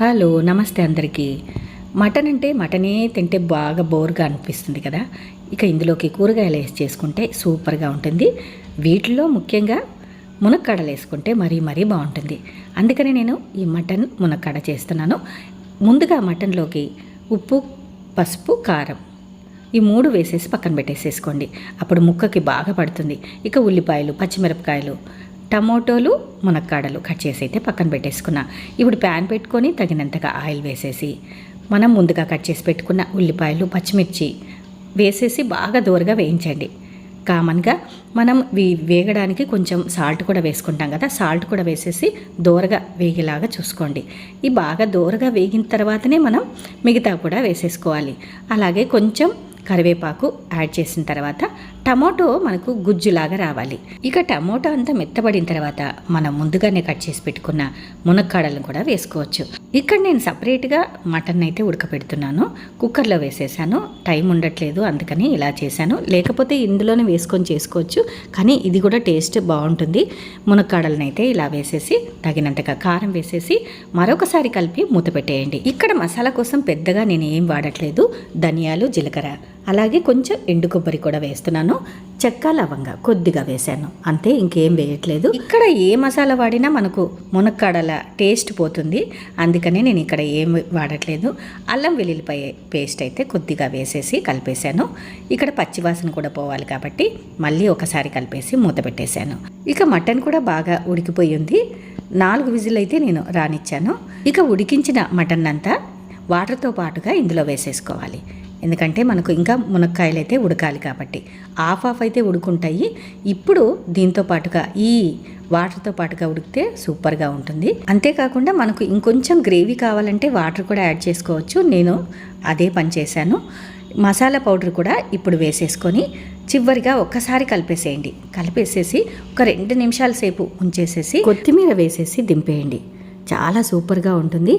Hello నమస్తే అందరికీ. Mutton అంటే మటనే తింటే బాగా బోర్గా అనిపిస్తుంది కదా. ఇక ఇందులోకి కూరగాయలు వేసి చేసుకుంటే సూపర్గా ఉంటుంది. వీటిలో ముఖ్యంగా మునక్కాడలు వేసుకుంటే మరీ మరీ బాగుంటుంది. అందుకని నేను ఈ మటన్ మునక్కాడ చేస్తున్నాను. ముందుగా మటన్లోకి ఉప్పు పసుపు కారం ఈ మూడు వేసేసి పక్కన పెట్టేసేసుకోండి. అప్పుడు ముక్కకి బాగా పడుతుంది. ఇక ఉల్లిపాయలు పచ్చిమిరపకాయలు టమోటోలు మునక్కాడలు కట్ చేసి అయితే పక్కన పెట్టేసుకున్నా. ఇప్పుడు ప్యాన్ పెట్టుకొని తగినంతగా ఆయిల్ వేసేసి మనం ముందుగా కట్ చేసి పెట్టుకున్న ఉల్లిపాయలు పచ్చిమిర్చి వేసేసి బాగా దూరగా వేయించండి. కామన్గా మనం వేగడానికి కొంచెం సాల్ట్ కూడా వేసుకుంటాం కదా సాల్ట్ కూడా వేసేసి దూరగా వేగేలాగా చూసుకోండి. ఈ బాగా దూరగా వేగిన తర్వాతనే మనం మిగతా కూడా వేసేసుకోవాలి. అలాగే కొంచెం కరివేపాకు యాడ్ చేసిన తర్వాత టమోటో మనకు గుజ్జులాగా రావాలి. ఇక టమోటా అంతా మెత్తబడిన తర్వాత మనం ముందుగానే కట్ చేసి పెట్టుకున్న మునక్కాడలను కూడా వేసుకోవచ్చు. ఇక్కడ నేను సపరేట్గా మటన్ అయితే ఉడకపెడుతున్నాను. కుక్కర్లో వేసేసాను. టైం ఉండట్లేదు అందుకని ఇలా చేశాను. లేకపోతే ఇందులోనే వేసుకొని చేసుకోవచ్చు కానీ ఇది కూడా టేస్ట్ బాగుంటుంది. మునక్కాడలను అయితే ఇలా వేసేసి తగినంతగా కారం వేసేసి మరొకసారి కలిపి మూత పెట్టేయండి. ఇక్కడ మసాలా కోసం పెద్దగా నేను ఏం వాడట్లేదు. ధనియాలు జీలకర్ర అలాగే కొంచెం ఎండు కొబ్బరి కూడా వేస్తున్నాను. చెక్క లవంగ కొద్దిగా వేశాను. అంతే ఇంకేం వేయట్లేదు. ఇక్కడ ఏ మసాలా వాడినా మనకు మునక్కాడల టేస్ట్ పోతుంది. అందుకనే నేను ఇక్కడ ఏం వాడట్లేదు. అల్లం వెల్లుల్లిపాయ పేస్ట్ అయితే కొద్దిగా వేసేసి కలిపేశాను. ఇక్కడ పచ్చివాసన కూడా పోవాలి కాబట్టి మళ్ళీ ఒకసారి కలిపేసి మూత పెట్టేశాను. ఇక మటన్ కూడా బాగా ఉడికిపోయి ఉంది. నాలుగు విజిల్ అయితే నేను రానిచ్చాను. ఇక ఉడికించిన మటన్ అంతా వాటర్తో పాటుగా ఇందులో వేసేసుకోవాలి. ఎందుకంటే మనకు ఇంకా మునక్కాయలు అయితే ఉడకాలి కాబట్టి. ఆఫ్ ఆఫ్ అయితే ఉడుకుంటాయి. ఇప్పుడు దీంతో పాటుగా ఈ వాటర్తో పాటుగా ఉడికితే సూపర్గా ఉంటుంది. అంతేకాకుండా మనకు ఇంకొంచెం గ్రేవీ కావాలంటే వాటర్ కూడా యాడ్ చేసుకోవచ్చు. నేను అదే పని చేశాను. మసాలా పౌడర్ కూడా ఇప్పుడు వేసేసుకొని చివరిగా ఒక్కసారి కలిపేసేయండి. కలిపేసేసి ఒక రెండు నిమిషాల సేపు ఉంచేసేసి కొత్తిమీర వేసేసి దింపేయండి. చాలా సూపర్గా ఉంటుంది.